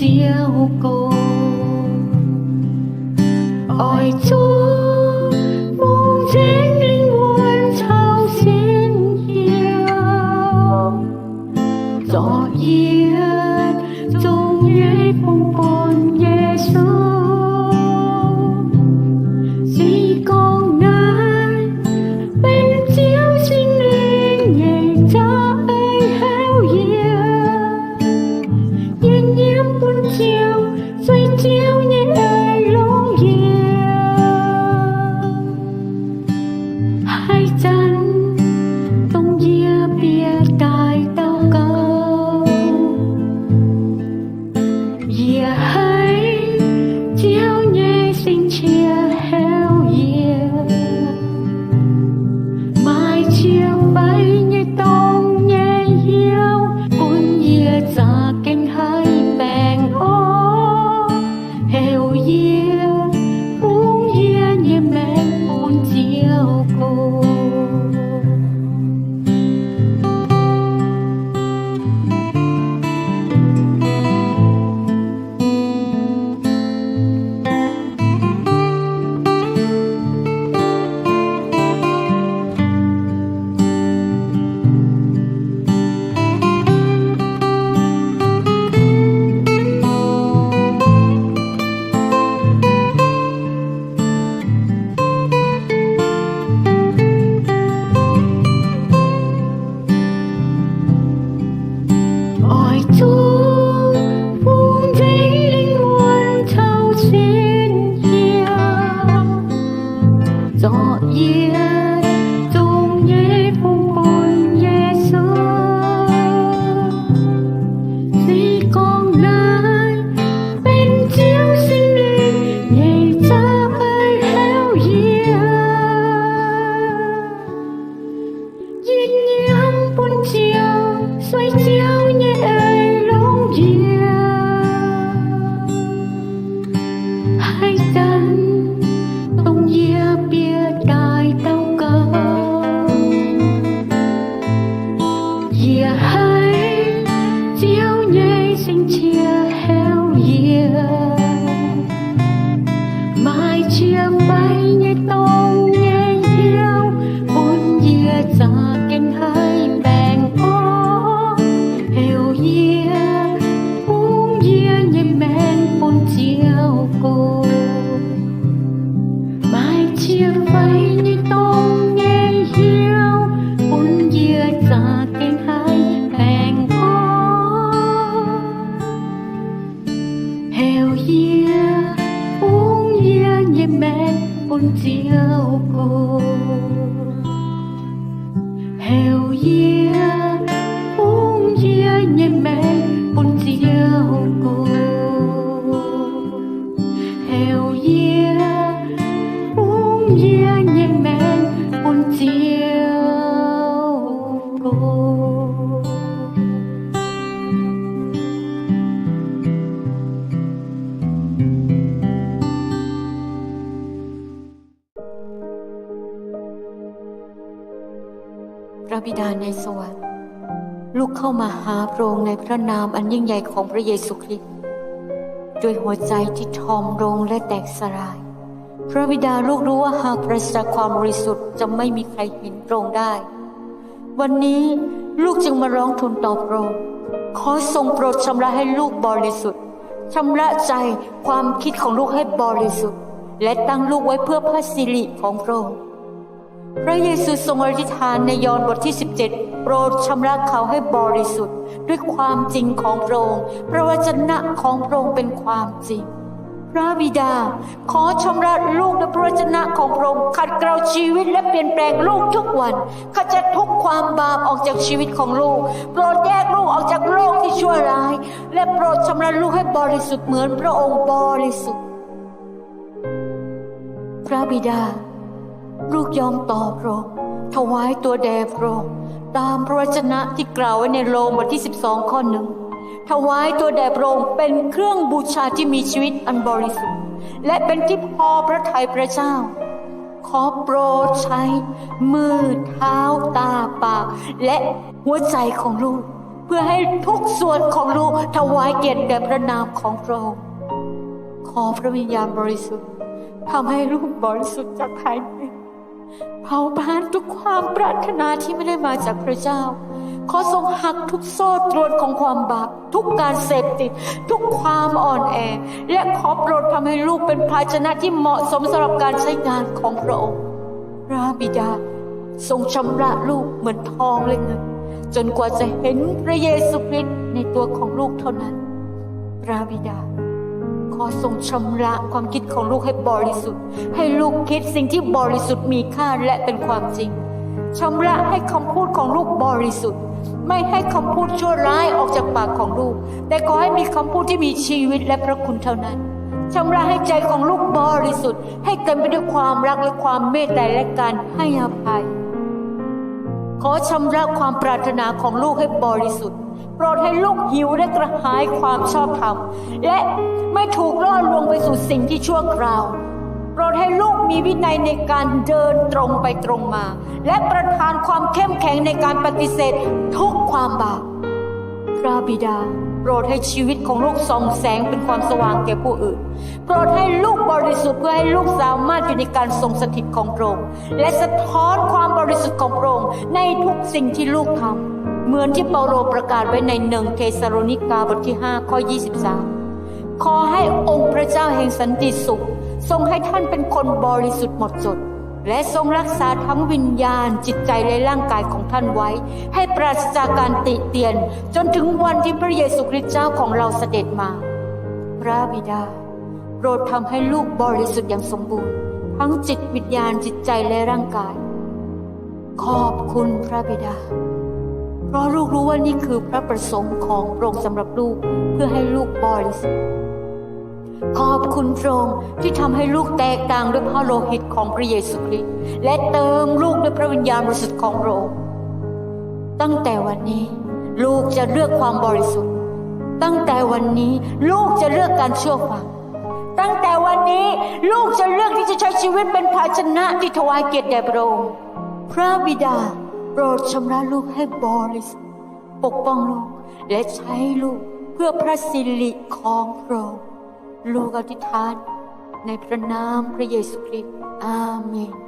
chiều cô. Ôi chúa cô. Mai chia vây như tôm nghe hiếu bốn dưa ra tiếng hai bèn khó heo dưa uống dưa như mẹ bốn chiều cô. Heo dưa uống dưa như mẹ ระบิดาในสวรรค์ลูกเข้ามาหาพระองค์ในพระนามอันยิ่งใหญ่ของพระเยซูคริสต์ด้วยหัวใจที่ทอมลงและแตกสลาย พระบิดาลูกรู้ว่าหากปราศจาความบริสุทธิ์จะไม่มีใครเห็นพระองค์ได้ วันนี้ลูกจึงมาร้องทูลต่อพระองค์ขอทรงโปรดชำระให้ลูกบริสุทธิ์ชำระใจความคิดของลูกให้บริสุทธิ์ และตั้งลูกไว้เพื่อพระสิริของพระองค์ พระเยซูทรงอธิษฐานในยอห์นบทที่ 17 โปรดชำระเขาให้บริสุทธิ์ ด้วยความจริงของพระองค์พระวจนะของพระองค์เป็นความจริง พระบิดา ขอชำระลูกด้วยพระวจนะของพระองค์ขัดเกลาชีวิตและเปลี่ยนแปลงลูกทุกวันขจัดทุกความบาปออกจากชีวิตของลูก โปรดแยกลูกออกจากโลกที่ชั่วร้าย และโปรดชำระลูกให้บริสุทธิ์เหมือนพระองค์บริสุทธิ์ พระบิดา ลูกยอมต่อพระองค์ถวายตัวแด่พระองค์ตามพระวจนะที่กล่าวไว้ในโรมบทที่ 12 ข้อหนึ่งถวายตัวแด่พระองค์เป็นเครื่องบูชาที่มีชีวิตอันบริสุทธิ์ และเป็นที่พอพระทัยพระเจ้า ขอโปรดใช้ มือเท้าตาปาก และหัวใจของลูก เพื่อให้ทุกส่วนของลูกถวายเกียรติแด่พระนามของพระองค์ขอพระวิญญาณบริสุทธิ์ทำให้ลูกบริสุทธิ์จากภายใน เผาผลาญทุกความปรารถนาที่ไม่ได้มาจากพระเจ้า ขอทรงหักทุกโซ่ตรวนของความบาปทุกการเสพติด ทุกความอ่อนแอ และขอโปรดทำให้ลูกเป็นภาชนะที่เหมาะสมสำหรับการใช้งานของพระองค์พระบิดา ทรงชำระลูกเหมือนทองและเงินจนกว่าจะเห็นพระเยซูคริสต์ในตัวของลูกเท่านั้นพระบิดา อทรงชำระความคิดของลูกให้บริสุทธิ์ ให้ลูกคิดสิ่งที่บริสุทธิ์มีค่าและเป็นความจริงชำระให้คำพูดของลูกบริสุทธิ์ ไม่ให้คำพูดชั่วร้ายออกจากปากของลูก แต่ขอให้มีคำพูดที่มีชีวิตและพระคุณเท่านั้นชำระให้ใจของลูกบริสุทธิ์ ให้เต็มไปด้วยความรักและความเมตตาและการให้อภัย ขอชำระความปรารถนาของลูกให้บริสุทธิ์ โปรดให้ลูกหิวและกระหายความชอบธรรม และไม่ถูกล่อลวงไปสู่สิ่งที่ชั่วคราว โปรดให้ลูกมีวินัยในการเดินตรงไปตรงมา และประทานความเข้มแข็งในการปฏิเสธทุกความบาปพระบิดาโปรดให้ชีวิตของลูกส่องแสงเป็นความสว่างแก่ผู้อื่น โปรดให้ลูกบริสุทธิ์เพื่อให้ลูกสามารถอยู่ในการทรงสถิตของพระองค์และสะท้อนความบริสุทธิ์ของพระองค์ในทุกสิ่งที่ลูกทำ เหมือนที่เปาโลประกาศไว้ในหนึ่งเทสโลนิกาบทที่ 5 ข้อ 23 ขอให้องค์พระเจ้าแห่งสันติสุข ทรงให้ท่านเป็นคนบริสุทธิ์หมดจด และทรงรักษาทั้งวิญญาณจิตใจและร่างกายของท่านไว้ ให้ปราศจากการติเตียน จนถึงวันที่พระเยซูคริสต์เจ้าของเราเสด็จมา พระบิดาโปรดทำให้ลูกบริสุทธิ์อย่างสมบูรณ์ ทั้งจิตวิญญาณจิตใจและร่างกาย ขอบคุณพระบิดา เพราะลูกรู้ว่านี่คือพระประสงค์ของพระองค์สำหรับลูกเพื่อให้ลูกบริสุทธิ์ขอบคุณพระองค์ที่ทำให้ลูกแตกต่างด้วยพระโลหิตของพระเยซูคริสต์และเติมลูกด้วยพระวิญญาณบริสุทธิ์ของพระองค์ตั้งแต่วันนี้ ลูกจะเลือกความบริสุทธิ์ ตั้งแต่วันนี้ลูกจะเลือกการเชื่อฟังตั้งแต่วันนี้ลูกจะเลือกที่จะใช้ชีวิตเป็นภาชนะที่ถวายเกียรติแด่พระองค์พระบิดา รดชำระลูกให้บริสุทธิ์ปกป้องลูกและใช้ลูกเพื่อพระสิริของพระองค์ลูกอธิษฐานในพระนามพระเยซูคริสต์อาเมน